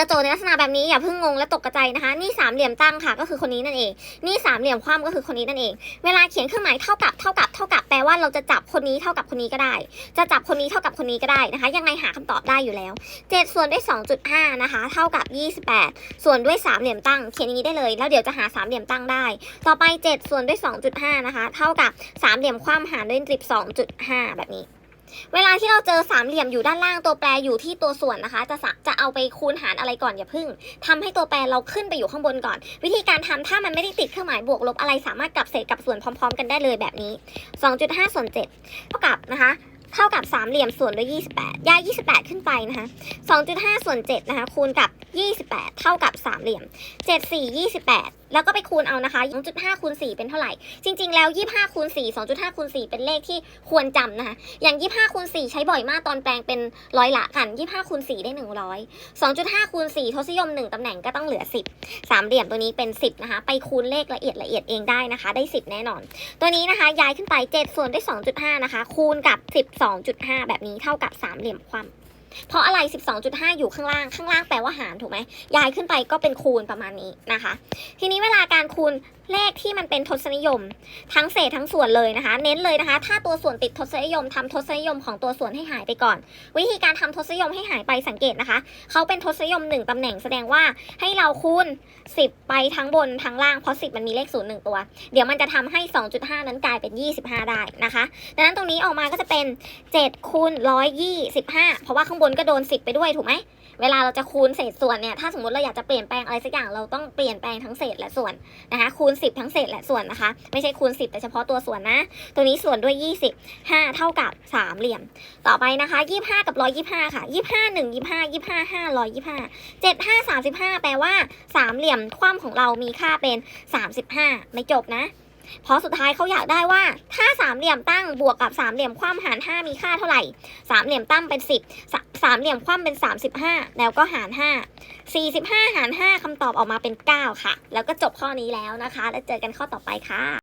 จะโจทย์ในลักษณะแบบนี้อย่าเพิ่งงงและตกกระใจนะคะ นี่สามเหลี่ยมตั้งค่ะก็คือคนนี้นั่นเอง นี่สามเหลี่ยมคว่ำก็คือคนนี้นั่นเอง เวลาเขียนเครื่องหมายเท่ากับเท่ากับเท่ากับแปลว่าเราจะจับคนนี้เท่ากับคนนี้ก็ได้ จะจับคนนี้เท่ากับคนนี้ก็ได้นะคะ ยังไงหาคำตอบได้อยู่แล้ว 7 ส่วนด้วย 2.5 นะคะ เท่ากับ 28 ส่วนด้วยสามเหลี่ยมตั้งเขียนอย่างนี้ได้เลย แล้วเดี๋ยวจะหาสามเหลี่ยมตั้งได้ ต่อไป 7 ส่วนด้วย 2.5 นะคะ เท่ากับสามเหลี่ยมคว่ำหารด้วย12.5 แบบนี้ เวลาที่เราเจอสามเหลี่ยมอยู่ด้านล่างตัวแปรอยู่ที่ตัวส่วนนะคะ จะจะเอาไปคูณหารอะไรก่อนอย่าพึ่งทำให้ตัวแปรเราขึ้นไปอยู่ข้างบนก่อน วิธีการทำถ้ามันไม่ได้ติดเครื่องหมายบวกลบอะไรสามารถกลับเศษกับส่วนพร้อม ๆ กันได้เลยแบบนี้ 2.5ส่วน7เท่ากับนะคะเท่ากับสามเหลี่ยมส่วนด้วย 28 ย้าย 28 ขึ้นไปนะคะ 2.5 ส่วน 7 นะคะ คูณกับ 28 เท่ากับสามเหลี่ยม 7 4 28 แล้วก็ไปคูณเอานะคะ 2.5คูณ4เป็นเท่าไหร่ จริง ๆ แล้ว 25คูณ4 2.5คูณ4เป็นเลขที่ควรจำนะคะ อย่าง 25คูณ4ใช้บ่อยมากตอนแปลงเป็นร้อยละกัน 25คูณ4ได้ 100 2.5คูณ4ทศนิยม 1ตำแหน่งก็ต้องเหลือ 10 สามเหลี่ยมตัวนี้เป็น 10 นะคะ ไปคูณเลขละเอียดละเอียดเองได้นะคะ ได้ 10 แน่นอน ตัวนี้นะคะย้ายขึ้นไป 7 ส่วนด้วย 2.5 นะคะ คูณกับ 12.5 แบบนี้เท่ากับสามเหลี่ยมความ เพราะอะไร 12.5 อยู่ข้างล่าง ข้างล่างแปลว่าหารถูกไหมย้ายขึ้นไปก็เป็นคูณประมาณนี้นะคะ ทีนี้เวลาการคูณ เลขที่มันเป็นทศนิยม ทั้งเศษทั้งส่วนเลยนะคะ เน้นเลยนะคะ ถ้าตัวส่วนติดทศนิยมทำทศนิยมของตัวส่วนให้หายไปก่อน วิธีการทำทศนิยมให้หายไปสังเกตนะคะ เขาเป็นทศนิยม 1ตำแหน่งแสดงว่าให้เราคูณ 10 ไปทั้งบนทั้งล่างเพราะ 10 มันมีเลข0 1ตัว เดี๋ยวมันจะทำให้ 2.5 นั้นกลายเป็น 25 ได้นะคะดังนั้นตรงนี้ออกมาก็จะเป็น7คูณ125 เพราะว่าข้างบนก็โดน 10 ไปด้วยถูกไหม เวลาเราจะคูณเศษส่วนเนี่ยถ้าสมมติเราอยากจะเปลี่ยนแปลงอะไรสักอย่างเราต้องเปลี่ยนแปลงทั้งเศษและส่วนนะคะคูณ 10 ทั้งเศษและส่วนนะคะ ไม่ใช่คูณ 10 แต่เฉพาะตัวส่วนนะ ตัวนี้ส่วนด้วย 20 5 เท่ากับ3เหลี่ยม ต่อไปนะคะ 25 กับ 125 ค่ะ 25 1 25 25 5 125 75 35 แปลว่าสามเหลี่ยมคว่ำของเรามีค่าเป็น 35 ไม่จบนะเพราะสุดท้ายเขาอยากได้ว่า ถ้าสามเหลี่ยมตั้งบวกกับสามเหลี่ยมคว่ำหาร 5 มีค่าเท่าไหร่สามเหลี่ยมตั้งเป็น 10 สามเหลี่ยมคว่ำเป็น 35 แล้วก็หาร 5 45 หาร 5คำตอบออกมาเป็น 9 ค่ะ แล้วก็จบข้อนี้แล้วนะคะ แล้วเจอกันข้อต่อไปค่ะ